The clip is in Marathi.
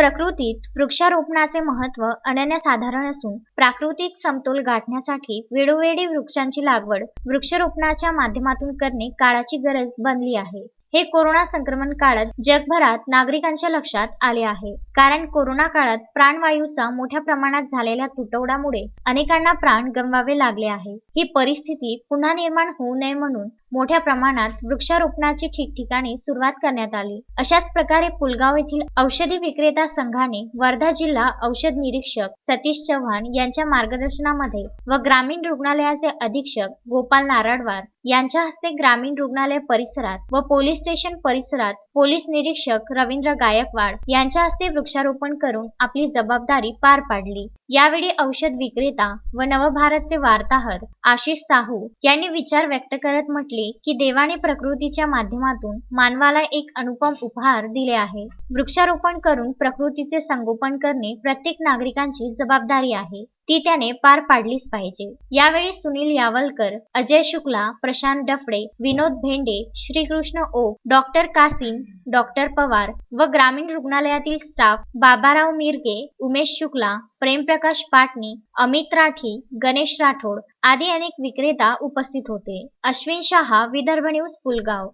प्रकृतीत वृक्षारोपणाचे महत्त्व अनन्यसाधारण असून प्राकृतिक समतोल गाठण्यासाठी वेळोवेळी वृक्षांची लागवड वृक्षारोपणाच्या माध्यमातून करणे काळाची गरज बनली आहे. हे कोरोना संक्रमण काळात जगभरात नागरिकांच्या लक्षात आले आहे. कारण कोरोना काळात प्राणवायूचा मोठ्या प्रमाणात झालेल्या तुटवड्यामुळे अनेकांना प्राण गमवावे लागले आहे. ही परिस्थिती पुन्हा निर्माण होऊ नये म्हणून मोठ्या प्रमाणात वृक्षारोपणाची ठिकठिकाणी सुरुवात करण्यात आली. अशाच प्रकारे पुलगाव येथील औषधी विक्रेता संघाने वर्धा जिल्हा औषध निरीक्षक सतीश चव्हाण यांच्या मार्गदर्शनामध्ये व ग्रामीण रुग्णालयाचे अधीक्षक गोपाल नारडवार यांच्या हस्ते ग्रामीण रुग्णालय परिसरात व पोलीस स्टेशन परिसरात पोलीस निरीक्षक रवींद्र गायकवाड यांच्या हस्ते वृक्षारोपण करून आपली जबाबदारी पार पाडली. यावेळी औषध विक्रेता व नवभारतचे वार्ताहर आशिष साहू यांनी विचार व्यक्त करत म्हटले की देवाने प्रकृतीच्या माध्यमातून मानवाला एक अनुपम उपहार दिले आहे. वृक्षारोपण करून प्रकृतीचे संगोपन करणे प्रत्येक नागरिकांची जबाबदारी आहे. ती त्याने पार पाडलीच पाहिजे. यावेळी सुनील यावलकर अजय शुक्ला प्रशांत डफडे विनोद भेंडे श्रीकृष्ण ओक डॉक्टर कासिम डॉक्टर पवार व ग्रामीण रुग्णालयातील स्टाफ बाबाराव मिरगे उमेश शुक्ला प्रेमप्रकाश पाटणी अमित राठी गणेश राठोड आदी अनेक विक्रेता उपस्थित होते. अश्विन शहा विदर्भ न्यूज पुलगाव.